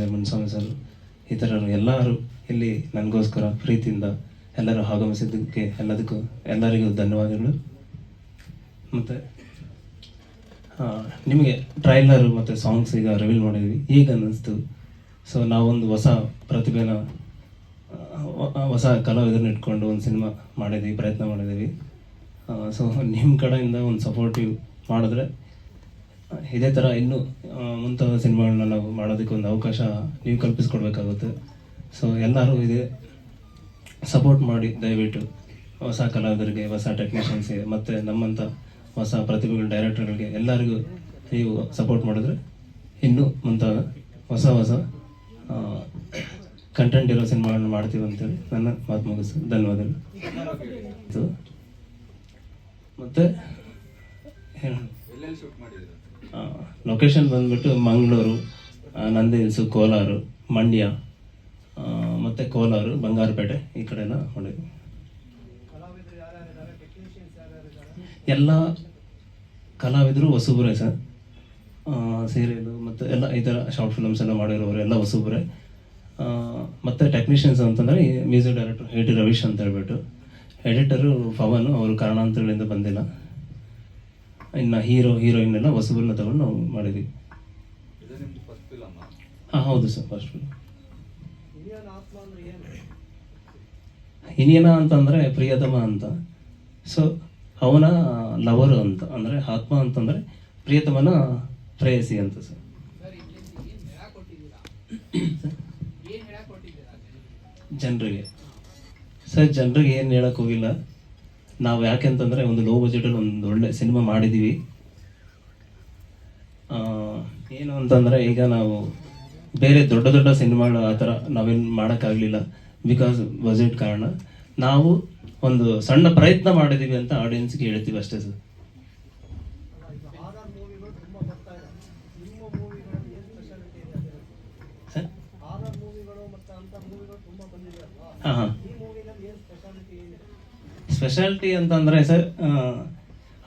Producer Muniswamy sir ಥರ ಎಲ್ಲರೂ ಇಲ್ಲಿ ನನಗೋಸ್ಕರ ಪ್ರೀತಿಯಿಂದ ಎಲ್ಲರೂ ಆಗಮಿಸಿದ್ದಕ್ಕೆ ಎಲ್ಲದಕ್ಕೂ ಎಲ್ಲರಿಗೂ ಧನ್ಯವಾದಗಳು. ಮತ್ತು ನಿಮಗೆ ಟ್ರೈಲರು ಮತ್ತು ಸಾಂಗ್ಸ್ ಈಗ ರಿವೀಲ್ ಮಾಡಿದ್ವಿ. ಈಗ ಅನ್ನಿಸ್ತು. ಸೊ ನಾವೊಂದು ಹೊಸ ಪ್ರತಿಭೆನ ಹೊಸ ಕಲಾವಿದರನ್ನ ಇಟ್ಕೊಂಡು ಒಂದು ಸಿನಿಮಾ ಮಾಡಿದ್ವಿ, ಪ್ರಯತ್ನ ಮಾಡಿದ್ದೀವಿ ಸೊ ನಿಮ್ಮ ಕಡೆಯಿಂದ ಒಂದು ಸಪೋರ್ಟಿವ್ ಮಾಡಿದ್ರೆ ಇದೇ ಥರ ಇನ್ನೂ ಮುಂತಾದ ಸಿನಿಮಾಗಳನ್ನ ನಾವು ಮಾಡೋದಕ್ಕೆ ಒಂದು ಅವಕಾಶ ನೀವು ಕಲ್ಪಿಸ್ಕೊಡ್ಬೇಕಾಗುತ್ತೆ. ಸೊ ಎಲ್ಲರೂ ಇದೆ ಸಪೋರ್ಟ್ ಮಾಡಿ ದಯವಿಟ್ಟು ಹೊಸ ಕಲಾವಿದರಿಗೆ ಹೊಸ ಟೆಕ್ನಿಷಿಯನ್ಸ್ಗೆ ಮತ್ತು ನಮ್ಮಂಥ ಹೊಸ ಪ್ರತಿಭೆಗಳ ಡೈರೆಕ್ಟರ್ಗಳಿಗೆ ಎಲ್ಲರಿಗೂ ನೀವು ಸಪೋರ್ಟ್ ಮಾಡಿದ್ರೆ ಇನ್ನೂ ಮುಂತಾದ ಹೊಸ ಹೊಸ ಕಂಟೆಂಟ್ ಇರೋ ಸಿನಿಮಾಗಳನ್ನ ಮಾಡ್ತೀವಿ ಅಂತೇಳಿ ನನ್ನ ಮಾತು ಮುಗಿಸ್ ಧನ್ಯವಾದಗಳು. ಮತ್ತು ಏನು? ಲೊಕೇಶನ್ ಬಂದ್ಬಿಟ್ಟು ಮಂಗಳೂರು ನಂದಿ ಹಿಲ್ಸು ಕೋಲಾರು, ಮಂಡ್ಯ ಮತ್ತು ಕೋಲಾರ, ಬಂಗಾರಪೇಟೆ ಈ ಕಡೆ ಹೊಡೆದು ಎಲ್ಲ ಕಲಾವಿದರು ಹೊಸಬ್ರೆ ಸರ್. ಸೀರಿಯಲು ಮತ್ತು ಎಲ್ಲ ಈ ಥರ ಶಾರ್ಟ್ ಫಿಲಮ್ಸ್ ಎಲ್ಲ ಮಾಡಿರೋರು ಎಲ್ಲ ಹೊಸಬ್ರೆ. ಮತ್ತೆ ಟೆಕ್ನಿಷಿಯನ್ಸ್ ಅಂತಂದರೆ music director A T Ravish ಅಂತ ಹೇಳ್ಬಿಟ್ಟು. ಎಡಿಟರು ಪವನ್ ಅವರು ಕಾರಣಾಂತರಗಳಿಂದ ಬಂದಿಲ್ಲ. ಇನ್ನು ಹೀರೋ ಹೀರೋಯಿನ್ ಎಲ್ಲ ಹೊಸಬರನ್ನ ತಗೊಂಡು ನಾವು ಮಾಡಿದ್ವಿ ಹಾಂ ಹೌದು ಸರ್ ಫಸ್ಟ್ ಫಿಲ್ಮ್ ಇನಿಯನ ಅಂತಂದರೆ ಪ್ರಿಯತಮ ಅಂತ. ಸೊ ಅವನ ಲವರು ಅಂತ ಅಂದರೆ ಆತ್ಮ ಅಂತಂದರೆ ಪ್ರಿಯತಮನ ಪ್ರೇಯಸಿ ಅಂತ ಸರ್. ಜನರಿಗೆ? ಸರ್ ಜನರಿಗೆ ಏನು ಹೇಳಕ್ ಹೋಗಿಲ್ಲ. ನಾವು ಯಾಕೆಂತಂದರೆ ಒಂದು ಲೋ ಬಜೆಟಲ್ಲಿ ಒಂದು ಒಳ್ಳೆ ಸಿನಿಮಾ ಮಾಡಿದ್ದೀವಿ ಏನು ಅಂತಂದರೆ ಈಗ ನಾವು ಬೇರೆ ದೊಡ್ಡ ದೊಡ್ಡ ಸಿನಿಮಾಗಳು ಆ ಥರ ನಾವೇನು ಮಾಡೋಕ್ಕಾಗಲಿಲ್ಲ ಬಿಕಾಸ್ ಬಜೆಟ್ ಕಾರಣ. ನಾವು ಒಂದು ಸಣ್ಣ ಪ್ರಯತ್ನ ಮಾಡಿದ್ದೀವಿ ಅಂತ ಆಡಿಯನ್ಸ್ಗೆ ಹೇಳ್ತೀವಿ ಅಷ್ಟೇ ಸರ್. ಹಾಂ ಹಾಂ. ಸ್ಪೆಷಾಲಿಟಿ ಅಂತಂದರೆ ಸರ್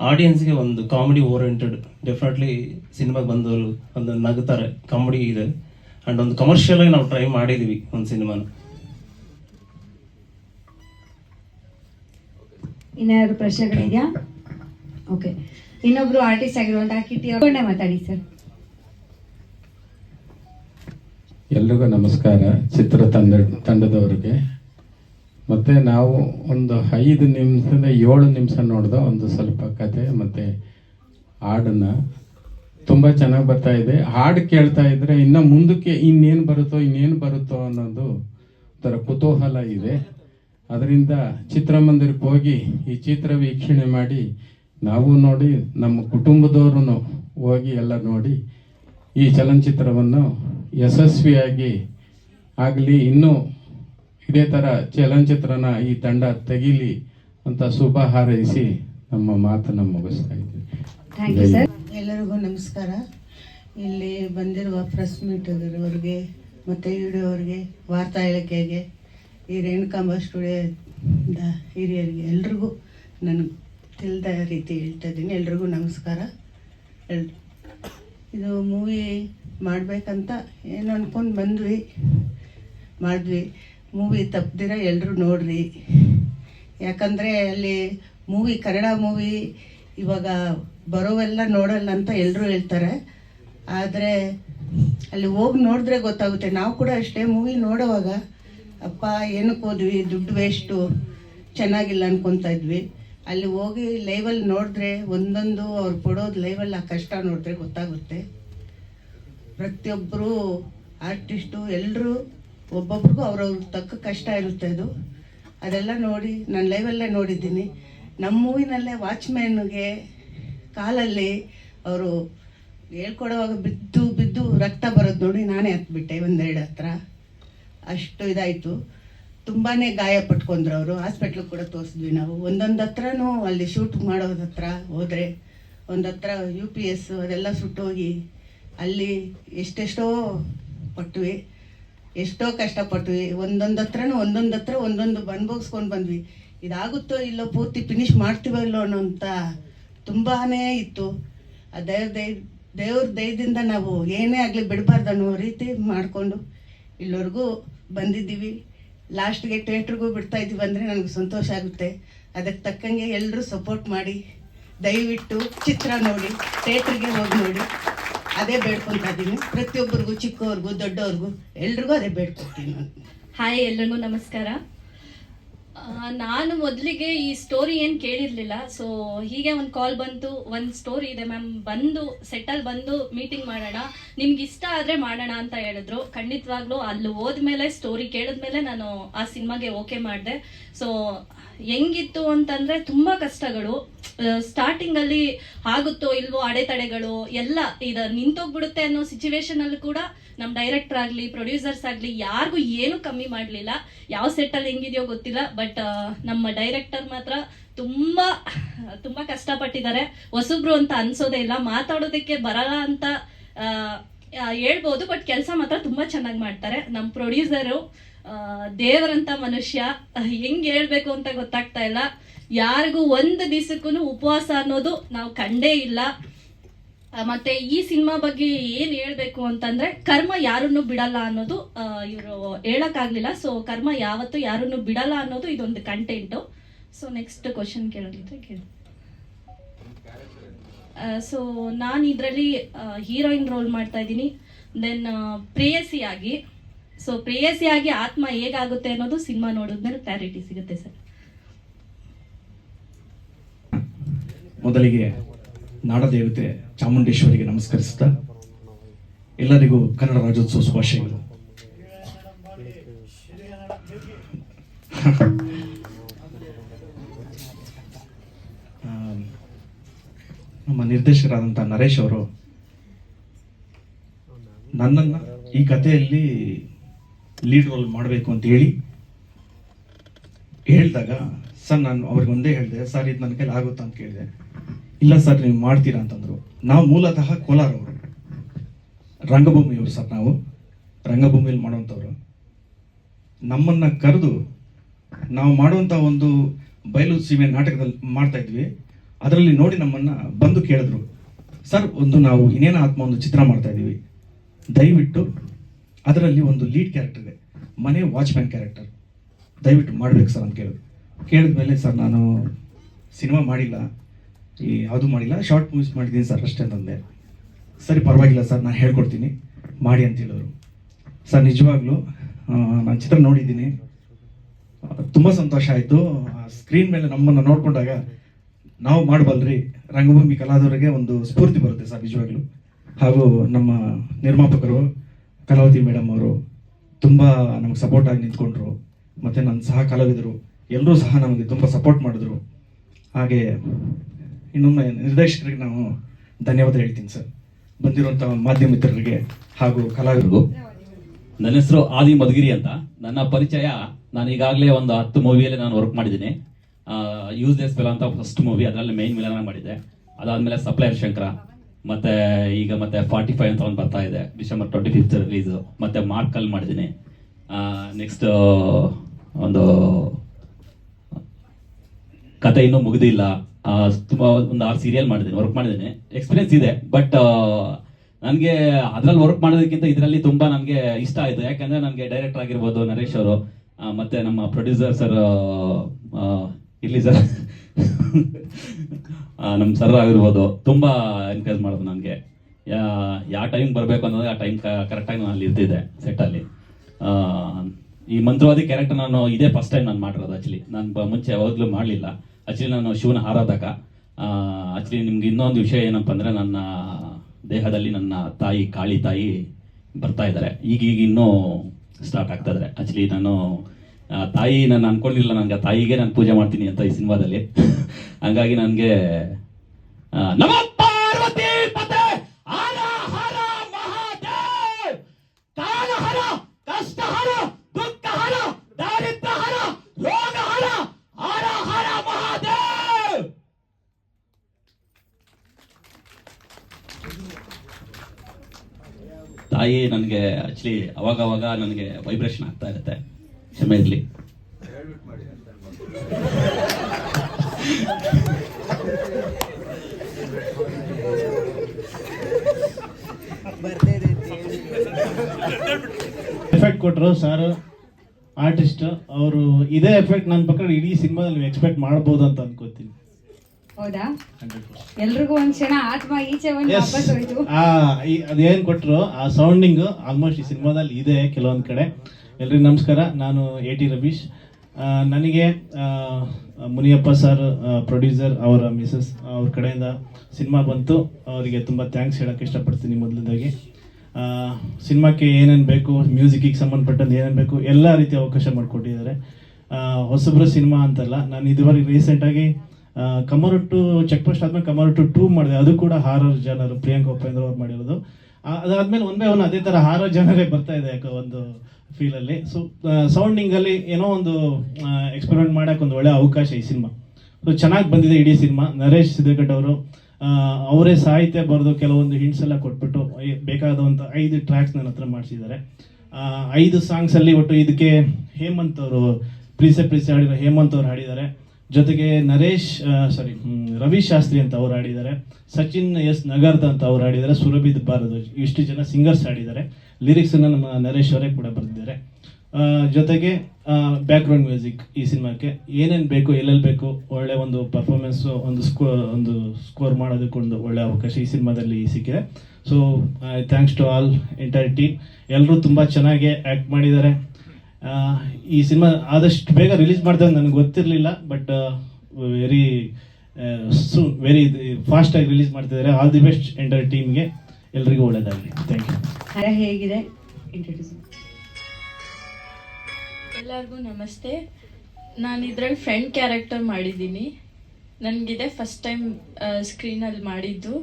ಆಡಿಯನ್ಸ್ಗೆ ಒಂದು ಕಾಮಿಡಿ ಓರಿಯೆಂಟೆಡ್ ಡೆಫಿನೆಟ್ಲಿ ಸಿನಿಮಾಗೆ ಬಂದವರು ಒಂದು ನಗುತ್ತಾರೆ ಕಾಮಿಡಿ ಇದೆ. ಆ್ಯಂಡ್ ಒಂದು ಕಮರ್ಷಿಯಲ್ ಆಗಿ ನಾವು ಟ್ರೈ ಮಾಡಿದ್ದೀವಿ ಒಂದು ಸಿನಿಮಾನ ಇನ್ಯಾರು ಪ್ರಶ್ನೆಗಳಿದೆಯಾ ಓಕೆ ಇನ್ನೊಬ್ರು ಆರ್ಟಿಸ್ಟ್ ಆಗಿರುವಂತಹ ಕಿಟಿ ಅವ್ರನ್ನೇ ಮಾತಾಡಿ ಸರ್. ಎಲ್ರಿಗೂ ನಮಸ್ಕಾರ. ಚಿತ್ರ ತಂಡ ತಂಡದವರಿಗೆ. ಮತ್ತೆ ನಾವು ಒಂದು ಐದು ನಿಮಿಷದ ಏಳು ನಿಮಿಷ ನೋಡಿದ ಒಂದು ಸ್ವಲ್ಪ ಕತೆ, ಮತ್ತು ಹಾಡನ್ನು. ತುಂಬ ಚೆನ್ನಾಗಿ ಬರ್ತಾ ಇದೆ. ಹಾಡು ಕೇಳ್ತಾ ಇದ್ದರೆ ಇನ್ನು ಮುಂದಕ್ಕೆ ಇನ್ನೇನು ಬರುತ್ತೋ ಇನ್ನೇನು ಬರುತ್ತೋ ಅನ್ನೋದು ಒಂಥರ ಕುತೂಹಲ ಇದೆ. ಅದರಿಂದ ಚಿತ್ರಮಂದಿರಕ್ಕೆ ಹೋಗಿ ಈ ಚಿತ್ರ ವೀಕ್ಷಣೆ ಮಾಡಿ ನಾವು ನೋಡಿ, ನಮ್ಮ ಕುಟುಂಬದವರು ಹೋಗಿ ಎಲ್ಲ ನೋಡಿ ಈ ಚಲನಚಿತ್ರವನ್ನು ಯಶಸ್ವಿಯಾಗಿ ಆಗಲಿ, ಇನ್ನೂ ಇದೇ ಥರ ಚಲನಚಿತ್ರನ ಈ ತಂಡ ತೆಗೀಲಿ ಅಂತ ಶುಭ ಹಾರೈಸಿ ನಮ್ಮ ಮಾತನ್ನು ಮುಗಿಸ್ತಾ ಥ್ಯಾಂಕ್ ಯು ಸರ್ ಎಲ್ಲರಿಗೂ ನಮಸ್ಕಾರ. ಇಲ್ಲಿ ಬಂದಿರುವ ಪ್ರೆಸ್ ಮೀಟರ್ವರಿಗೆ ಮತ್ತು ವಿಡಿಯೋವ್ರಿಗೆ ವಾರ್ತಾ ಇಲಾಖೆಗೆ ಈ ರೇಣುಕಾಂಬ ಸ್ಟುಡಿಯೋದ ಹಿರಿಯರಿಗೆ ಎಲ್ರಿಗೂ ನನಗೆ ತಿಳಿದ ರೀತಿ ಹೇಳ್ತಾ ಇದ್ದೀನಿ. ಎಲ್ರಿಗೂ ನಮಸ್ಕಾರ. ಎಲ್ ಇದು ಮೂವಿ ಮಾಡಬೇಕಂತ ಏನು ಅಂದ್ಕೊಂಡು ಬಂದ್ವಿ. ಮಾಡಿದ್ವಿ. ಮೂವಿ ತಪ್ಪದಿರ ಎಲ್ಲರೂ ನೋಡ್ರಿ. ಯಾಕಂದರೆ ಅಲ್ಲಿ ಮೂವಿ ಕನ್ನಡ ಮೂವಿ ಇವಾಗ ಬರೋವೆಲ್ಲ ನೋಡಲ್ಲ ಅಂತ ಎಲ್ಲರೂ ಹೇಳ್ತಾರೆ. ಆದರೆ ಅಲ್ಲಿ ಹೋಗಿ ನೋಡಿದ್ರೆ ಗೊತ್ತಾಗುತ್ತೆ. ನಾವು ಕೂಡ ಅಷ್ಟೇ ಮೂವಿ ನೋಡುವಾಗ, ಅಪ್ಪ, ಏನಕ್ಕೆ ಹೋದ್ವಿ? ದುಡ್ಡು ವೇಸ್ಟು ಚೆನ್ನಾಗಿಲ್ಲ ಅನ್ಕೊತಾ ಇದ್ವಿ. ಅಲ್ಲಿ ಹೋಗಿ ಲೈವಲ್ಲಿ ನೋಡಿದ್ರೆ, ಒಂದೊಂದು ಅವ್ರು ಕೊಡೋದು ಲೈವಲ್ಲಿ ಆ ಕಷ್ಟ ನೋಡಿದ್ರೆ ಗೊತ್ತಾಗುತ್ತೆ. ಪ್ರತಿಯೊಬ್ಬರು ಆರ್ಟಿಸ್ಟು ಎಲ್ಲರೂ ಒಬ್ಬೊಬ್ರಿಗೂ ಅವ್ರವ್ರ ತಕ್ಕ ಕಷ್ಟ ಇರುತ್ತೆ ಅದು. ಅದೆಲ್ಲ ನೋಡಿ, ನಾನು ಲೈವಲ್ಲೇ ನೋಡಿದ್ದೀನಿ. ನಮ್ಮ ಮೂವಿನಲ್ಲೇ ವಾಚ್ಮ್ಯಾನ್ಗೆ ಕಾಲಲ್ಲಿ ಅವರು ಹೇಳ್ಕೊಡೋವಾಗ ಬಿದ್ದು ಬಿದ್ದು ರಕ್ತ ಬರೋದು ನೋಡಿ ನಾನೇ ಹತ್ಬಿಟ್ಟೆ ಒಂದೆರಡು ಹತ್ರ. ಅಷ್ಟು ಇದಾಯಿತು. ತುಂಬಾ ಗಾಯ ಪಟ್ಕೊಂಡ್ರು ಅವರು. ಹಾಸ್ಪಿಟ್ಲಿಗೆ ಕೂಡ ತೋರಿಸಿದ್ವಿ ನಾವು. ಒಂದೊಂದು ಹತ್ರನೂ ಅಲ್ಲಿ ಶೂಟ್ ಮಾಡೋದ ಹತ್ರ ಹೋದರೆ, ಒಂದು ಹತ್ರ ಯು ಪಿ ಎಸ್ ಅದೆಲ್ಲ ಸುಟ್ಟೋಗಿ ಅಲ್ಲಿ ಎಷ್ಟೆಷ್ಟೋ ಪಟ್ವಿ. ಎಷ್ಟೋ ಕಷ್ಟಪಟ್ವಿ. ಒಂದೊಂದು ಹತ್ರನೂ ಒಂದೊಂದು ಹತ್ರ ಒಂದೊಂದು ಅನುಭವಿಸ್ಕೊಂಡು ಬಂದ್ವಿ. ಇದಾಗುತ್ತೋ ಇಲ್ಲೋ ಪೂರ್ತಿ ಫಿನಿಶ್ ಮಾಡ್ತೀವೋ ಇಲ್ಲೋ ಅನ್ನೋಂಥ ತುಂಬಾ ಇತ್ತು. ಆ ದೇವ್ರ ದಯದಿಂದ ನಾವು ಏನೇ ಆಗಲಿ ಬಿಡಬಾರ್ದು ಅನ್ನೋ ರೀತಿ ಮಾಡಿಕೊಂಡು ಇಲ್ಲಿವರೆಗೂ ಬಂದಿದ್ದೀವಿ. ಲಾಸ್ಟ್ಗೆ ಥಿಯೇಟ್ರಿಗೂ ಬಿಡ್ತಾ ಇದ್ದೀವಿ ಅಂದರೆ ನನಗೆ ಸಂತೋಷ ಆಗುತ್ತೆ. ಅದಕ್ಕೆ ತಕ್ಕಂಗೆ ಎಲ್ಲರೂ ಸಪೋರ್ಟ್ ಮಾಡಿ. ದಯವಿಟ್ಟು ಚಿತ್ರ ನೋಡಿ, ಥಿಯೇಟ್ರಿಗೆ ಹೋಗಿ ನೋಡಿ. ಅದೇ ಬೇಡ್ಕೊತಾ ಇದ್ದೀನಿ. ಪ್ರತಿಯೊಬ್ಬರಿಗೂ, ಚಿಕ್ಕವ್ರಿಗೂ, ದೊಡ್ಡವ್ರಿಗೂ, ಎಲ್ರಿಗೂ ಅದೇ ಬೇಡ್ಕೊತೀನಿ ಹಾಯ್, ಎಲ್ರಿಗೂ ನಮಸ್ಕಾರ. ನಾನು ಮೊದಲಿಗೆ ಈ ಸ್ಟೋರಿ ಏನು ಕೇಳಿರ್ಲಿಲ್ಲ. ಸೊ ಹೀಗೆ ಒಂದು ಕಾಲ್ ಬಂತು, ಒಂದು ಸ್ಟೋರಿ ಇದೆ ಮ್ಯಾಮ್ ಬಂದು ಸೆಟ್ಟಲ್ಲಿ ಬಂದು ಮೀಟಿಂಗ್ ಮಾಡೋಣ. ನಿಮ್ಗೆ ಇಷ್ಟ ಆದರೆ ಮಾಡೋಣ ಅಂತ ಹೇಳಿದ್ರು. ಖಂಡಿತವಾಗ್ಲೂ ಅಲ್ಲಿ ಹೋದ್ಮೇಲೆ ಸ್ಟೋರಿ ಕೇಳಿದ್ಮೇಲೆ ನಾನು ಆ ಸಿನಿಮಾಗೆ ಓಕೆ ಮಾಡಿದೆ. ಸೊ ಹೆಂಗಿತ್ತು ಅಂತಂದ್ರೆ ತುಂಬಾ ಕಷ್ಟಗಳು. ಸ್ಟಾರ್ಟಿಂಗ್ ಅಲ್ಲಿ ಆಗುತ್ತೋ ಇಲ್ವೋ ಅಡೆತಡೆಗಳು ಎಲ್ಲ ಇದು ನಿಂತೋಗ್ಬಿಡುತ್ತೆ ಅನ್ನೋ ಸಿಚುವೇಶನ್ ಅಲ್ಲಿ ಕೂಡ ನಮ್ಮ ಡೈರೆಕ್ಟರ್ ಆಗ್ಲಿ ಪ್ರೊಡ್ಯೂಸರ್ಸ್ ಆಗ್ಲಿ ಯಾರಿಗೂ ಏನು ಕಮ್ಮಿ ಮಾಡ್ಲಿಲ್ಲ. ಯಾವ ಸೆಟ್ ಅಲ್ಲಿ ಹೆಂಗಿದೆಯೋ ಗೊತ್ತಿಲ್ಲ ಬಟ್ ನಮ್ಮ ಡೈರೆಕ್ಟರ್ ಮಾತ್ರ ತುಂಬಾ ತುಂಬಾ ಕಷ್ಟಪಟ್ಟಿದ್ದಾರೆ. ಹೊಸಬ್ರು ಅಂತ ಅನ್ಸೋದೇ ಇಲ್ಲ, ಮಾತಾಡೋದಕ್ಕೆ ಬರಲ್ಲ ಅಂತ ಹೇಳ್ಬೋದು ಬಟ್ ಕೆಲಸ ಮಾತ್ರ ತುಂಬಾ ಚೆನ್ನಾಗಿ ಮಾಡ್ತಾರೆ. ನಮ್ಮ ಪ್ರೊಡ್ಯೂಸರು ದೇವರಂತ ಮನುಷ್ಯ, ಹೆಂಗ್ ಹೇಳ್ಬೇಕು ಅಂತ ಗೊತ್ತಾಗ್ತಾ ಇಲ್ಲ. ಯಾರಿಗೂ ಒಂದು ದಿವಸಕ್ಕೂ ಉಪವಾಸ ಅನ್ನೋದು ನಾವು ಕಂಡೇ ಇಲ್ಲ. ಮತ್ತೆ ಈ ಸಿನಿಮಾ ಬಗ್ಗೆ ಏನ್ ಹೇಳ್ಬೇಕು ಅಂತಂದ್ರೆ ಕರ್ಮ ಯಾರನ್ನು ಬಿಡಲ್ಲ ಅನ್ನೋದು ಇವರು ಹೇಳಕ್ಕಾಗ್ಲಿಲ್ಲ. ಸೊ ಕರ್ಮ ಯಾವತ್ತು ಯಾರನ್ನು ಬಿಡಲ್ಲ ಅನ್ನೋದು ಇದೊಂದು ಕಂಟೆಂಟು ಸೊ ನೆಕ್ಸ್ಟ್ ಕ್ವಶನ್ ಕೇಳೋದಿದ್ರೆ ಕೇಳಿ. ಸೊ ನಾನು ಇದರಲ್ಲಿ ಹೀರೋಯಿನ್ ರೋಲ್ ಮಾಡ್ತಾ ಇದ್ದೀನಿ. ದೆನ್ ಪ್ರೇಯಸಿಯಾಗಿ. ಸೊ ಪ್ರೇಯಸಿಯಾಗಿ ಆತ್ಮ ಹೇಗಾಗುತ್ತೆ ಅನ್ನೋದು ಸಿನಿಮಾ ನೋಡಿದ್ಮೇಲೆ ಕ್ಲಾರಿಟಿ ಸಿಗುತ್ತೆ ಸರ್. ಮೊದಲಿಗೆ ನಾಡದೇವತೆ ಚಾಮುಂಡೇಶ್ವರಿಗೆ ನಮಸ್ಕರಿಸುತ್ತಾ ಎಲ್ಲರಿಗೂ ಕನ್ನಡ ರಾಜ್ಯೋತ್ಸವ ಶುಭಾಶಯಗಳು. ನಮ್ಮ ನಿರ್ದೇಶಕರಾದಂಥ ನರೇಶ್ ಅವರು ನನ್ನನ್ನು ಈ ಕಥೆಯಲ್ಲಿ ಲೀಡ್ ರೋಲ್ ಮಾಡಬೇಕು ಅಂತ ಹೇಳಿ ಹೇಳಿದಾಗ ಸರ್ ನಾನು ಅವ್ರಿಗೆ ಒಂದೇ ಹೇಳಿದೆ, ಸರ್, ಇದು ನನ್ನ ಕೈಲಿ ಆಗುತ್ತಾ? ಅಂತ ಕೇಳಿದೆ. ಇಲ್ಲ ಸರ್, ನೀವು ಮಾಡ್ತೀರಾ ಅಂತಂದ್ರು. ನಾವು ಮೂಲತಃ ಕೋಲಾರವರು ರಂಗಭೂಮಿಯವರು ಸರ್ ನಾವು. ರಂಗಭೂಮಿಯಲ್ಲಿ ಮಾಡುವಂಥವ್ರು. ನಮ್ಮನ್ನ ಕರೆದು ನಾವು ಮಾಡುವಂಥ ಒಂದು ಬಯಲು ಸೀಮೆ ನಾಟಕದಲ್ಲಿ ಮಾಡ್ತಾ ಇದ್ವಿ. ಅದರಲ್ಲಿ ನೋಡಿ ನಮ್ಮನ್ನ ಬಂದು ಕೇಳಿದ್ರು. ಸರ್, ಒಂದು ನಾವು ಇನ್ನೇನ ಆತ್ಮ ಒಂದು ಚಿತ್ರ ಮಾಡ್ತಾ ಇದ್ದೀವಿ. ದಯವಿಟ್ಟು ಅದರಲ್ಲಿ ಒಂದು ಲೀಡ್ ಕ್ಯಾರೆಕ್ಟರ್ ಇದೆ. ಮನೆ ವಾಚ್ಮ್ಯಾನ್ ಕ್ಯಾರೆಕ್ಟರ್. ದಯವಿಟ್ಟು ಮಾಡ್ಬೇಕು ಸರ್ ಅಂತ ಕೇಳಿದ್ರು. ಕೇಳಿದ್ಮೇಲೆ ಸರ್, ನಾನು ಸಿನಿಮಾ ಮಾಡಿಲ್ಲ. ಯಾವುದು ಮಾಡಿಲ್ಲ ಶಾರ್ಟ್ ಮೂವೀಸ್ ಮಾಡಿದ್ದೀನಿ ಸರ್ ಅಷ್ಟೇ ಅಂತಂದೆ ಸರಿ, ಪರವಾಗಿಲ್ಲ ಸರ್ ನಾನು ಹೇಳ್ಕೊಡ್ತೀನಿ. ಮಾಡಿ ಅಂತ ಹೇಳೋರು. ಸರ್ ನಿಜವಾಗ್ಲೂ ನಾನು ಚಿತ್ರ ನೋಡಿದ್ದೀನಿ. ತುಂಬ ಸಂತೋಷ ಆಯಿತು. ಸ್ಕ್ರೀನ್ ಮೇಲೆ ನಮ್ಮನ್ನು ನೋಡಿಕೊಂಡಾಗ ನಾವು ಮಾಡಬಲ್ರಿ, ರಂಗಭೂಮಿ ಕಲಾದವರಿಗೆ ಒಂದು ಸ್ಫೂರ್ತಿ ಬರುತ್ತೆ ಸರ್ ನಿಜವಾಗ್ಲೂ. ಹಾಗೂ ನಮ್ಮ ನಿರ್ಮಾಪಕರು, ಕಲಾವತಿ ಮೇಡಮ್ ಅವರು ತುಂಬ ನಮಗೆ ಸಪೋರ್ಟ್ ಆಗಿ ನಿಂತ್ಕೊಂಡ್ರು. ಮತ್ತು ನನ್ನ ಸಹ ಕಲಾವಿದರು ಎಲ್ಲರೂ ಸಹ ನಮಗೆ ತುಂಬ ಸಪೋರ್ಟ್ ಮಾಡಿದ್ರು. ಹಾಗೆ ಇನ್ನೊಮ್ಮೆ ನಿರ್ದೇಶಕರಿಗೆ ನಾವು ಧನ್ಯವಾದ ಹೇಳ್ತೀನಿ, ಸರ್. ಬಂದಿರುವಂಥ ಮಾಧ್ಯಮ ಮಿತ್ರರಿಗೆ ಹಾಗೂ ಕಲಾವಿದರಿಗೂ. ನನ್ನ ಹೆಸರು ಆದಿ ಮಧುಗಿರಿ ಅಂತ. ನನ್ನ ಪರಿಚಯ ನಾನು ಈಗಾಗಲೇ ಒಂದು ಹತ್ತು ಮೂವಿಯಲ್ಲಿ ನಾನು ವರ್ಕ್ ಮಾಡಿದ್ದೀನಿ. ಯೂಸ್ ದೇಸ್ ಬೆಲ ಅಂತ ಫಸ್ಟ್ ಮೂವಿ ಅದರಲ್ಲಿ ಮೇನ್ ವಿಲನ ಮಾಡಿದ್ದೆ. ಅದಾದಮೇಲೆ ಸಪ್ಲೈರ್ ಶಂಕರ ಮತ್ತೆ ಈಗ ಮತ್ತೆ ಫಾರ್ಟಿ ಫೈವ್ ಅಂತ ಒಂದು ಬರ್ತಾ ಇದೆ. ಡಿಸೆಂಬರ್ ಟ್ವೆಂಟಿ ಫಿಫ್ತ್ ರಿಲೀಸ್ ಮತ್ತೆ ಮಾರ್ಕಲ್ ಮಾಡಿದ್ದೀನಿ. ನೆಕ್ಸ್ಟ್ ಒಂದು ಕತೆ ಇನ್ನೂ ಮುಗಿದಿಲ್ಲ. ತುಂಬಾ ಒಂದು ಆರು ಸೀರಿಯಲ್ ಮಾಡಿದ್ದೀನಿ ವರ್ಕ್ ಮಾಡಿದ್ದೀನಿ. ಎಕ್ಸ್ಪೀರಿಯನ್ಸ್ ಇದೆ ಬಟ್ ನನಗೆ ಅದ್ರಲ್ಲಿ ವರ್ಕ್ ಮಾಡೋದಕ್ಕಿಂತ ಇದರಲ್ಲಿ ತುಂಬಾ ನನಗೆ ಇಷ್ಟ ಆಯ್ತು. ಯಾಕಂದ್ರೆ ನನಗೆ ಡೈರೆಕ್ಟರ್ ಆಗಿರ್ಬೋದು ನರೇಶ್ ಅವರು ಮತ್ತೆ ನಮ್ಮ ಪ್ರೊಡ್ಯೂಸರ್ ಸರ್ ಇರ್ಲಿ ಸರ್ ನಮ್ಮ ಸರ್ ಆಗಿರ್ಬೋದು. ತುಂಬಾ ಎನ್ಕರೇಜ್ ಮಾಡೋದು ನನಗೆ. ಯಾವ ಟೈಮ್ ಬರಬೇಕು ಅನ್ನೋದು ಆ ಟೈಮ್ ಕರೆಕ್ಟಾಗಿ ನಾನು ಅಲ್ಲಿ. ಇರ್ತಿದ್ದೆ ಸೆಟ್ಟಲ್ಲಿ ಈ ಮಂತ್ರವಾದಿ ಕ್ಯಾರೆಕ್ಟರ್ ನಾನು ಇದೇ ಫಸ್ಟ್ ಟೈಮ್ ನಾನು ಮಾಡಿರೋದು ಆಕ್ಚುಲಿ ನಾನು ಮುಂಚೆ ಯಾವಾಗಲೂ ಮಾಡಲಿಲ್ಲ. ಆಕ್ಚುಲಿ ನಾನು ಶಿವನ ಆರಾಧಕ. ಆಕ್ಚುಲಿ ನಿಮ್ಗೆ ಇನ್ನೊಂದು ವಿಷಯ ಏನಪ್ಪ ಅಂದ್ರೆ ನನ್ನ ದೇಹದಲ್ಲಿ ನನ್ನ ತಾಯಿ, ಕಾಳಿ ತಾಯಿ ಬರ್ತಾ ಇದ್ದಾರೆ. ಈಗೀಗ ಇನ್ನೂ ಸ್ಟಾರ್ಟ್ ಆಗ್ತಾ ಇದ್ದಾರೆ. ಆಕ್ಚುಲಿ ನಾನು ತಾಯಿ ನಾನು ಅನ್ಕೊಂಡಿಲ್ಲ ನನಗೆ. ತಾಯಿಗೆ ನಾನು ಪೂಜೆ ಮಾಡ್ತೀನಿ ಅಂತ ಈ ಸಿನಿಮಾದಲ್ಲಿ. ಹಂಗಾಗಿ ನನಗೆ ನಮ! ತಾಯಿ ನನಗೆ ಆಕ್ಚುಲಿ ಅವಾಗ ಅವಾಗ ನನಗೆ ವೈಬ್ರೇಷನ್ ಆಗ್ತಾ ಇರುತ್ತೆ ಕ್ಷಮೆ ಇರಲಿ ಎಫೆಕ್ಟ್ ಕೊಟ್ಟರು ಸರ್ ಆರ್ಟಿಸ್ಟ್ ಅವರು ಇದೇ ಎಫೆಕ್ಟ್ ನನ್ನ ಪಕ್ಕ ಇಡೀ ಸಿನಿಮಾದಲ್ಲಿ ಎಕ್ಸ್ಪೆಕ್ಟ್ ಮಾಡ್ಬೋದು ಅಂತ ಅನ್ಕೋತೀನಿ. ಹೌದಾ? ಎಲ್ರಿಗೂ ಒಂದ್ ಕ್ಷಣ ಆತ್ಮ ಈಚೆ ವಾಪಸ್ ಹೋಯ್ತು. ಅದೇನ್ ಕೊಟ್ರು ಆ ಸೌಂಡಿಂಗ್ ಆಲ್ಮೋಸ್ಟ್ ಈ ಸಿನಿಮಾದಲ್ಲಿ ಇದೆ ಕೆಲವೊಂದ್ ಕಡೆ. ಎಲ್ರಿಗೂ ನಮಸ್ಕಾರ ನಾನು ಎ ಟಿ ರವೀಶ್. ನನಗೆ ಮುನಿಯಪ್ಪ ಸರ್ ಪ್ರೊಡ್ಯೂಸರ್ ಅವರ ಮಿಸಸ್ ಅವ್ರ ಕಡೆಯಿಂದ ಸಿನಿಮಾ ಬಂತು. ಅವರಿಗೆ ತುಂಬ ಥ್ಯಾಂಕ್ಸ್ ಹೇಳೋಕೆ ಇಷ್ಟಪಡ್ತೀನಿ ಮೊದಲದಾಗಿ ಸಿನಿಮಾಕ್ಕೆ ಏನೇನು ಬೇಕು ಮ್ಯೂಸಿಕ್ಕಿಗೆ ಸಂಬಂಧಪಟ್ಟಂತೆ ಏನೇನು ಬೇಕು ಎಲ್ಲ ರೀತಿ ಅವಕಾಶ ಮಾಡಿಕೊಟ್ಟಿದ್ದಾರೆ. ಹೊಸಬ್ರ ಸಿನಿಮಾ ಅಂತಲ್ಲ ನಾನು ಇದುವರೆಗೆ ರೀಸೆಂಟಾಗಿ ಕಮರುಟ್ಟು ಚೆಕ್ ಪೋಸ್ಟ್ ಆದ್ಮೇಲೆ ಕಮರುಟ್ಟು ಟೂ ಮಾಡಿದೆ. ಅದು ಕೂಡ ಹಾರರ್ ಜನರು, ಪ್ರಿಯಾಂಕ ಉಪೇಂದ್ರ ಅವ್ರು ಮಾಡಿರೋದು. ಅದಾದ್ಮೇಲೆ ಒಂದೇ ಒಂದು ಅದೇ ಥರ ಹಾರರ್ ಜನರೇ ಬರ್ತಾ ಇದೆ ಯಾಕೋ ಒಂದು ಫೀಲಲ್ಲಿ ಸೊ ಸೌಂಡಿಂಗಲ್ಲಿ ಏನೋ ಒಂದು ಎಕ್ಸ್ಪೆರಿಮೆಂಟ್ ಮಾಡೋಕೆ ಒಂದು ಒಳ್ಳೆ ಅವಕಾಶ ಈ ಸಿನಿಮಾ. ಸೊ ಚೆನ್ನಾಗಿ ಬಂದಿದೆ ಇಡೀ ಸಿನಿಮಾ. ನರೇಶ್ ಸಿದ್ದಗಡ್ಡ ಅವರು ಅವರೇ ಸಾಹಿತ್ಯ ಬರೆದು ಕೆಲವೊಂದು ಹಿಂಟ್ಸ್ ಎಲ್ಲ ಕೊಟ್ಬಿಟ್ಟು ಬೇಕಾದಂಥ ಐದು ಟ್ರ್ಯಾಕ್ಸ್ ನನ್ನ ಹತ್ರ ಮಾಡಿಸಿದ್ದಾರೆ. ಐದು ಸಾಂಗ್ಸ್ ಅಲ್ಲಿ ಒಟ್ಟು ಇದಕ್ಕೆ ಹೇಮಂತ್ ಅವರು, ಪ್ರೀಸೆ ಪ್ರೀಸೆ ಹಾಡಿರೋ ಹೇಮಂತ್ ಅವ್ರು ಹಾಡಿದ್ದಾರೆ. ಜೊತೆಗೆ ನರೇಶ್ ಸಾರಿ ರವಿ ಶಾಸ್ತ್ರಿ ಅಂತ ಅವ್ರು ಆಡಿದ್ದಾರೆ ಸಚಿನ್ ಎಸ್ ನಗರ್ದ ಅಂತ ಅವ್ರು ಆಡಿದ್ದಾರೆ ಸುರಭಿ ಬಾರದು ಇಷ್ಟು ಜನ ಸಿಂಗರ್ಸ್ ಆಡಿದ್ದಾರೆ ಲಿರಿಕ್ಸನ್ನು ನಮ್ಮ ನರೇಶ್ ಅವರೇ ಕೂಡ ಬರೆದಿದ್ದಾರೆ. ಜೊತೆಗೆ ಬ್ಯಾಕ್ಗ್ರೌಂಡ್ ಮ್ಯೂಸಿಕ್ ಈ ಸಿನಿಮಾಕ್ಕೆ. ಏನೇನು ಬೇಕು ಎಲ್ಲೆಲ್ಲಿ ಬೇಕು, ಒಳ್ಳೆ ಒಂದು ಪರ್ಫಾರ್ಮೆನ್ಸು ಒಂದು ಸ್ಕೋ ಒಂದು ಸ್ಕೋರ್ ಮಾಡೋದಕ್ಕೊಂದು ಒಳ್ಳೆ ಅವಕಾಶ ಈ ಸಿನಿಮಾದಲ್ಲಿ ಸಿಕ್ಕಿದೆ. So thanks to all entire team ಎಲ್ಲರೂ ತುಂಬ ಚೆನ್ನಾಗಿ ಆ್ಯಕ್ಟ್ ಮಾಡಿದ್ದಾರೆ. ಈ ಸಿನಿಮಾ ಆದಷ್ಟು ಬೇಗ ರಿಲೀಸ್ ಮಾಡ್ತಾರೆ ನನಗೆ ಗೊತ್ತಿರಲಿಲ್ಲ ಬಟ್ ವೆರಿ ಸು ವೆರಿ ಫಾಸ್ಟಾಗಿ ರಿಲೀಸ್ ಮಾಡ್ತಿದ್ದಾರೆ. ಆಲ್ ದಿ ಬೆಸ್ಟ್ ಎಂಟರ್ ಟೀಮ್ಗೆ ಎಲ್ರಿಗೂ ಒಳ್ಳೆಯದಾಗಲಿ ಥ್ಯಾಂಕ್ ಯು ಹೇಗಿದೆ? ಇಂಟ್ರೊಡ್ಯೂಸ್ ಎಲ್ಲರಿಗೂ ನಮಸ್ತೆ. ನಾನು ಇದ್ರಲ್ಲಿ ಫ್ರೆಂಡ್ ಕ್ಯಾರೆಕ್ಟರ್ ಮಾಡಿದ್ದೀನಿ. ನನಗಿದೆ ಫಸ್ಟ್ ಟೈಮ್ ಸ್ಕ್ರೀನಲ್ಲಿ ಮಾಡಿದ್ದು.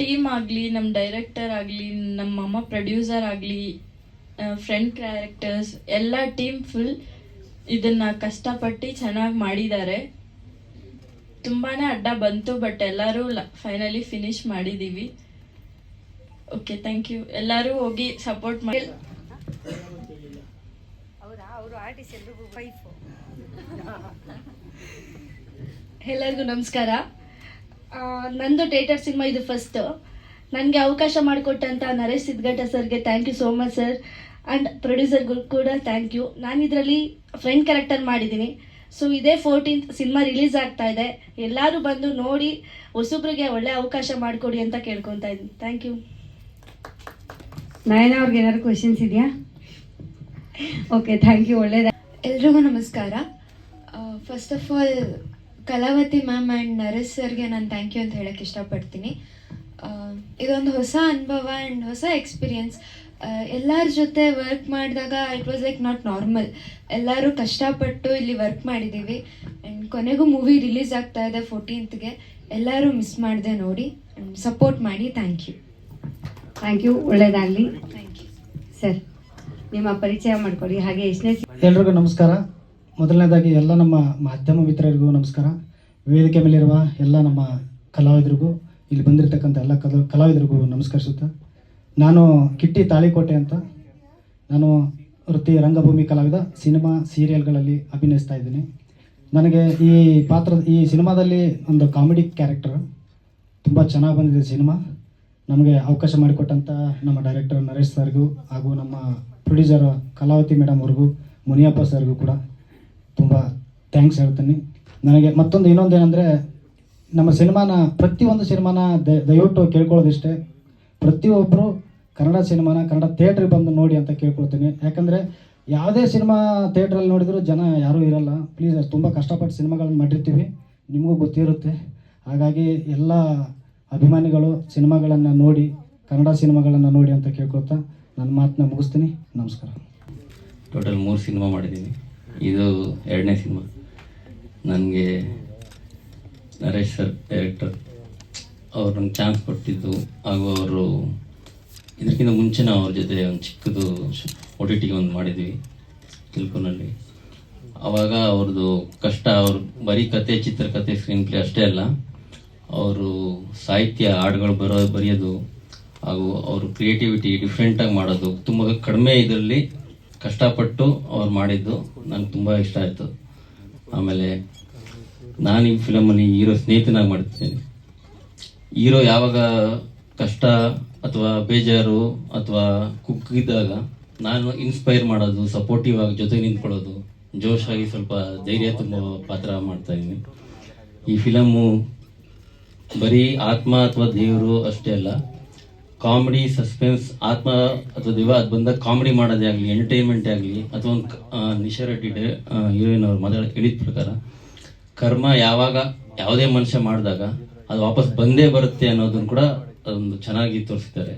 ಟೀಮ್ ಆಗಲಿ ನಮ್ಮ ಡೈರೆಕ್ಟರ್ ಆಗಲಿ ನಮ್ಮ ಅಮ್ಮ ಪ್ರೊಡ್ಯೂಸರ್ ಆಗಲಿ ಫ್ರೆಂಡ್ ಕ್ಯಾರೆಕ್ಟರ್ಸ್ ಎಲ್ಲ ಟೀಮ್ ಫುಲ್ ಇದನ್ನು ಕಷ್ಟಪಟ್ಟು ಚೆನ್ನಾಗಿ ಮಾಡಿದ್ದಾರೆ. ತುಂಬಾ ಅಡ್ಡ ಬಂತು ಬಟ್ ಎಲ್ಲರೂ ಫೈನಲಿ ಫಿನಿಶ್ ಮಾಡಿದ್ದೀವಿ ಓಕೆ ಥ್ಯಾಂಕ್ ಯು ಎಲ್ಲರೂ ಹೋಗಿ ಸಪೋರ್ಟ್ ಮಾಡಿ. ಎಲ್ಲರಿಗೂ ನಮಸ್ಕಾರ. ನಂದು ಟೇಟರ್ ಸಿನಿಮಾ ಇದು ಫಸ್ಟ್ ನನಗೆ ಅವಕಾಶ ಮಾಡಿಕೊಟ್ಟಂತ ನರೇಶ್ ಸಿದ್ಗಟ್ಟ ಸರ್ಗೆ thank you so much sir and ಪ್ರೊಡ್ಯೂಸರ್ಗೂ ಕೂಡ ಥ್ಯಾಂಕ್ ಯು ನಾನು ಇದರಲ್ಲಿ ಫ್ರೆಂಡ್ ಕ್ಯಾರೆಕ್ಟರ್ ಮಾಡಿದ್ದೀನಿ. ಸೊ ಇದೇ ಫೋರ್ಟೀನ್ತ್ ಸಿನಿಮಾ ರಿಲೀಸ್ ಆಗ್ತಾ ಇದೆ. ಎಲ್ಲರೂ ಬಂದು ನೋಡಿ ಹೊಸಬ್ರಿಗೆ ಒಳ್ಳೆ ಅವಕಾಶ ಮಾಡಿಕೊಡಿ ಅಂತ ಕೇಳ್ಕೊತಾ ಇದ್ದೀನಿ. ಥ್ಯಾಂಕ್ ಯು ನಯನ ಅವ್ರಿಗೆ ಏನಾದ್ರು ಕ್ವಶನ್ಸ್ ಇದೆಯಾ? ಓಕೆ ಥ್ಯಾಂಕ್ ಯು ಒಳ್ಳೇದ ಎಲ್ರಿಗೂ ನಮಸ್ಕಾರ. First of all Kalavathi ma'am and Naresh ಸರ್ಗೆ ನಾನು ಥ್ಯಾಂಕ್ ಯು ಅಂತ ಹೇಳಕ್ಕೆ ಇಷ್ಟಪಡ್ತೀನಿ. ಇದೊಂದು ಹೊಸ ಅನುಭವ ಆ್ಯಂಡ್ ಹೊಸ ಎಕ್ಸ್ಪೀರಿಯನ್ಸ್ ಎಲ್ಲರ ಜೊತೆ ವರ್ಕ್ ಮಾಡಿದಾಗ it was like not normal ಎಲ್ಲರೂ ಕಷ್ಟಪಟ್ಟು ಇಲ್ಲಿ ವರ್ಕ್ ಮಾಡಿದ್ದೀವಿ ಆ್ಯಂಡ್ ಕೊನೆಗೂ ಮೂವಿ ರಿಲೀಸ್ ಆಗ್ತಾ ಇದೆ ಫೋರ್ಟೀನ್ತ್ಗೆ ಎಲ್ಲರೂ ಮಿಸ್ ಮಾಡಿದೆ ನೋಡಿ. ಆ್ಯಂಡ್ ಸಪೋರ್ಟ್ ಮಾಡಿ. ಥ್ಯಾಂಕ್ ಯು ಥ್ಯಾಂಕ್ ಯು ಒಳ್ಳೇದಾಗಲಿ. ಥ್ಯಾಂಕ್ ಯು ಸರ್ ನಿಮ್ಮ ಪರಿಚಯ ಮಾಡ್ಕೊಳ್ಳಿ. ಹಾಗೆ ಎಷ್ಟನೇ ಎಲ್ರಿಗೂ ನಮಸ್ಕಾರ. ಮೊದಲನೇದಾಗಿ ಎಲ್ಲ ನಮ್ಮ ಮಾಧ್ಯಮ ಮಿತ್ರರಿಗೂ ನಮಸ್ಕಾರ. ವೇದಿಕೆ ಮೇಲಿರುವ ಎಲ್ಲ ನಮ್ಮ ಕಲಾವಿದರಿಗೂ ಇಲ್ಲಿ ಬಂದಿರತಕ್ಕಂಥ ಎಲ್ಲ ಕಲ ಕಲಾವಿದರಿಗೂ ನಮಸ್ಕರಿಸುತ್ತಾ ನಾನು ಕಿಟ್ಟಿ ತಾಳಿಕೋಟೆ ಅಂತ ನಾನು ವೃತ್ತಿ ರಂಗಭೂಮಿ ಕಲಾವಿದ, ಸಿನಿಮಾ, ಸೀರಿಯಲ್ಗಳಲ್ಲಿ ಅಭಿನಯಿಸ್ತಾ ಇದ್ದೀನಿ. ನನಗೆ ಈ ಪಾತ್ರ ಈ ಸಿನಿಮಾದಲ್ಲಿ ಒಂದು ಕಾಮಿಡಿ ಕ್ಯಾರೆಕ್ಟರ್ ತುಂಬ ಚೆನ್ನಾಗಿ ಬಂದಿದೆ ಸಿನಿಮಾ. ನಮಗೆ ಅವಕಾಶ ಮಾಡಿಕೊಟ್ಟಂಥ ನಮ್ಮ ಡೈರೆಕ್ಟರ್ ನರೇಶ್ ಸರ್ಗೂ ಹಾಗೂ ನಮ್ಮ ಪ್ರೊಡ್ಯೂಸರ್ ಕಲಾವತಿ ಮೇಡಮ್ ಅವ್ರಿಗೂ, ಮುನಿಯಪ್ಪ ಸರ್ಗೂ ಕೂಡ ತುಂಬ ಥ್ಯಾಂಕ್ಸ್ ಹೇಳ್ತೀನಿ. ನನಗೆ ಮತ್ತೊಂದು ಇನ್ನೊಂದು ಏನಂದರೆ ನಮ್ಮ ಸಿನಿಮಾನ, ಪ್ರತಿಯೊಂದು ಸಿನಿಮಾನ ದಯವಿಟ್ಟು ಕೇಳ್ಕೊಳ್ಳೋದಿಷ್ಟೇ. ಪ್ರತಿಯೊಬ್ಬರು ಕನ್ನಡ ಸಿನಿಮಾನ, ಕನ್ನಡ ಥಿಯೇಟ್ರಿಗೆ ಬಂದು ನೋಡಿ ಅಂತ ಕೇಳ್ಕೊಳ್ತೀನಿ. ಯಾಕಂದರೆ ಯಾವುದೇ ಸಿನಿಮಾ ಥಿಯೇಟ್ರಲ್ಲಿ ನೋಡಿದರೂ ಜನ ಯಾರೂ ಇರಲ್ಲ. ಪ್ಲೀಸ್ ತುಂಬ ಕಷ್ಟಪಟ್ಟು ಸಿನಿಮಾಗಳನ್ನ ಮಾಡಿರ್ತೀವಿ. ನಿಮಗೂ ಗೊತ್ತಿರುತ್ತೆ. ಹಾಗಾಗಿ ಎಲ್ಲ ಅಭಿಮಾನಿಗಳು ಸಿನಿಮಾಗಳನ್ನು ನೋಡಿ, ಕನ್ನಡ ಸಿನಿಮಾಗಳನ್ನು ನೋಡಿ ಅಂತ ಕೇಳ್ಕೊಳ್ತಾ ನನ್ನ ಮಾತನ್ನ ಮುಗಿಸ್ತೀನಿ. ನಮಸ್ಕಾರ. ಟೋಟಲ್ ಮೂರು ಸಿನಿಮಾ ಮಾಡಿದ್ದೀನಿ ಇದು ಎರಡನೇ ಸಿನಿಮಾ. ನನಗೆ ನರೇಶ್ ಸರ್, ಡೈರೆಕ್ಟರ್ ಅವ್ರು ನಂಗೆ ಚಾನ್ಸ್ ಕೊಟ್ಟಿದ್ದು ಹಾಗೂ ಅವರು ಇದಕ್ಕಿಂತ ಮುಂಚೆ ನಾವು ಅವ್ರ ಜೊತೆ ಒಂದು ಚಿಕ್ಕದು ಒ ಟಿ ಟಿಗೆ ಒಂದು ಮಾಡಿದ್ವಿ ಕಿಲ್ಕೋನಲ್ಲಿ ಆವಾಗ ಅವ್ರದ್ದು ಕಷ್ಟ, ಅವ್ರು ಬರೀ ಕತೆ ಚಿತ್ರಕಥೆ ಸ್ಕ್ರೀನ್ ಪ್ಲೇ ಅಷ್ಟೇ ಅಲ್ಲ, ಅವರು ಸಾಹಿತ್ಯ ಹಾಡುಗಳು ಬರೋ, ಬರೆಯೋದು ಹಾಗೂ ಅವರು ಕ್ರಿಯೇಟಿವಿಟಿ ಡಿಫ್ರೆಂಟಾಗಿ ಮಾಡೋದು ತುಂಬ ಕಡಿಮೆ ಇದರಲ್ಲಿ ಕಷ್ಟಪಟ್ಟು ಅವ್ರು ಮಾಡಿದ್ದು ನಂಗೆ ತುಂಬ ಇಷ್ಟ ಆಯಿತು. ಆಮೇಲೆ ನಾನು ಈ ಫಿಲಮಲ್ಲಿ ಹೀರೋ ಸ್ನೇಹಿತನಾಗಿ ಮಾಡ್ತೀನಿ ಹೀರೋ ಯಾವಾಗ ಕಷ್ಟ ಅಥವಾ ಬೇಜಾರು ಅಥವಾ ಕುಕ್ಕಿದ್ದಾಗ ನಾನು ಇನ್ಸ್ಪೈರ್ ಮಾಡೋದು ಸಪೋರ್ಟಿವ್ ಆಗಿ ಜೊತೆ ನಿಂತ್ಕೊಳ್ಳೋದು ಆಗಿ ಸ್ವಲ್ಪ ಧೈರ್ಯ ತುಂಬೋ ಪಾತ್ರ ಮಾಡ್ತಾ ಇದ್ದೀನಿ. ಈ ಫಿಲಮ್ಮು ಬರೀ ಆತ್ಮ ಅಥವಾ ದೇವರು ಅಷ್ಟೇ ಅಲ್ಲ, ಕಾಮಿಡಿ ಸಸ್ಪೆನ್ಸ್ ಆತ್ಮ ಅಥವಾ ದೇವ ಅದು ಬಂದಾಗ ಕಾಮಿಡಿ ಮಾಡೋದೇ ಆಗಲಿ ಎಂಟರ್ಟೈನ್ಮೆಂಟ್ ಆಗಲಿ, ಅಥವಾ ಒಂದು ನಿಶಾ ರೆಡ್ಡಿ ಹೀರೋಯಿನ್ ಅವ್ರು ಮಾತಾಡ ಹೇಳಿದ ಪ್ರಕಾರ, ಕರ್ಮ ಯಾವಾಗ ಯಾವುದೇ ಮನುಷ್ಯ ಮಾಡಿದಾಗ ಅದು ವಾಪಸ್ ಬಂದೇ ಬರುತ್ತೆ ಅನ್ನೋದನ್ನು ಕೂಡ ಒಂದು ಚೆನ್ನಾಗಿ ತೋರಿಸಿದ್ದಾರೆ.